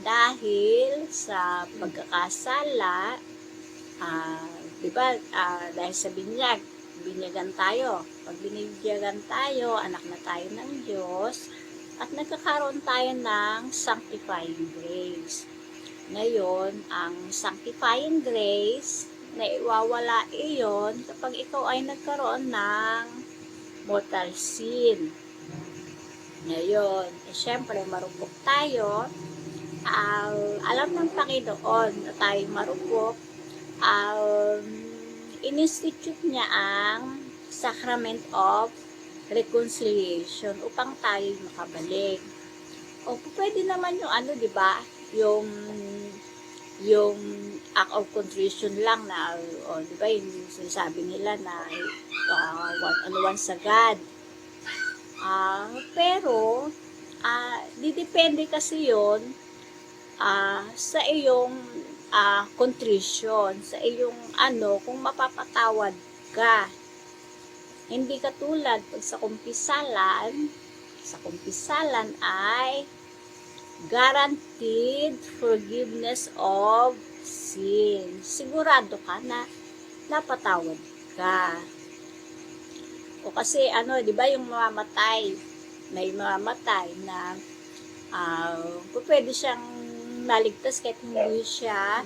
Dahil sa pagkakasala, ah, di ba, ah, dahil sa binyag, binyagan tayo. Pag binigyagan tayo, anak na tayo ng Diyos, at nagkakaroon tayo ng sanctifying grace. Ngayon, ang sanctifying grace, na iwawala iyon kapag ikaw ay nagkaroon ng mortal sin. Ngayon, eh, syempre, marupok tayo. Ang alam ng Panginoon na tayo marupok, um, in-institute niya ang Sacrament of Reconciliation upang tayo makabalik. O pwede naman yung ano, di ba? Yung yung act of contrition lang na, o di ba, yung sinasabi nila na uh, one on one sa God. Ah, pero, ah, didepende kasi yon ah, sa iyong ah, contrition, sa iyong ano, kung mapapatawad ka. Hindi katulad pag sa kumpisalan, sa kumpisalan ay guaranteed forgiveness of sin. Sigurado ka na napatawad ka. O kasi ano, 'di ba yung mamamatay, may mamamatay na uh, pwede siyang maligtas kahit hindi siya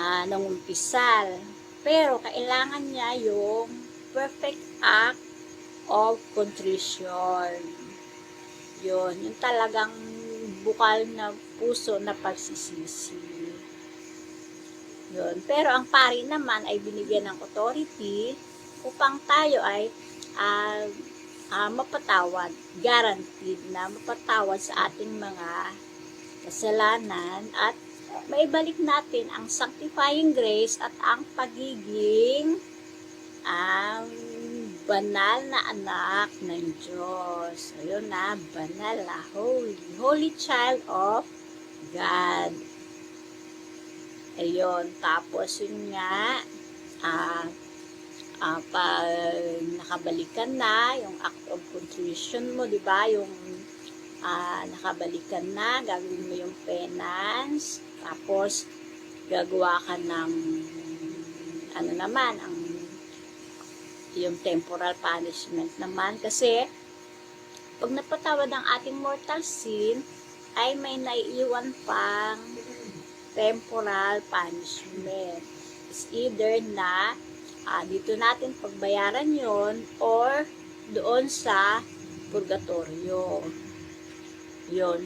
uh, nangumpisal. Pero kailangan niya yung perfect act of contrition. Yun, yung talagang bukal na puso na pagsisisi. Yun. Pero ang pari naman ay binigyan ng authority upang tayo ay uh, uh, mapatawad, guaranteed na mapatawad sa ating mga kasalanan at maibalik natin ang sanctifying grace at ang pagiging ang banal na anak ng Diyos. Ayun na, banal na holy. Holy child of God. Ayun, tapos yun nga, ah, ah, pag nakabalikan na, yung act of contrition mo, di ba? Yung ah, nakabalikan na, gagawin mo yung penance, tapos gagawa ka ng ano naman, ang yung temporal punishment naman kasi pag napatawad ang ating mortal sin ay may naiiwan pang temporal punishment. It's either na ah, dito natin pagbayaran yon or doon sa purgatorio. Yon.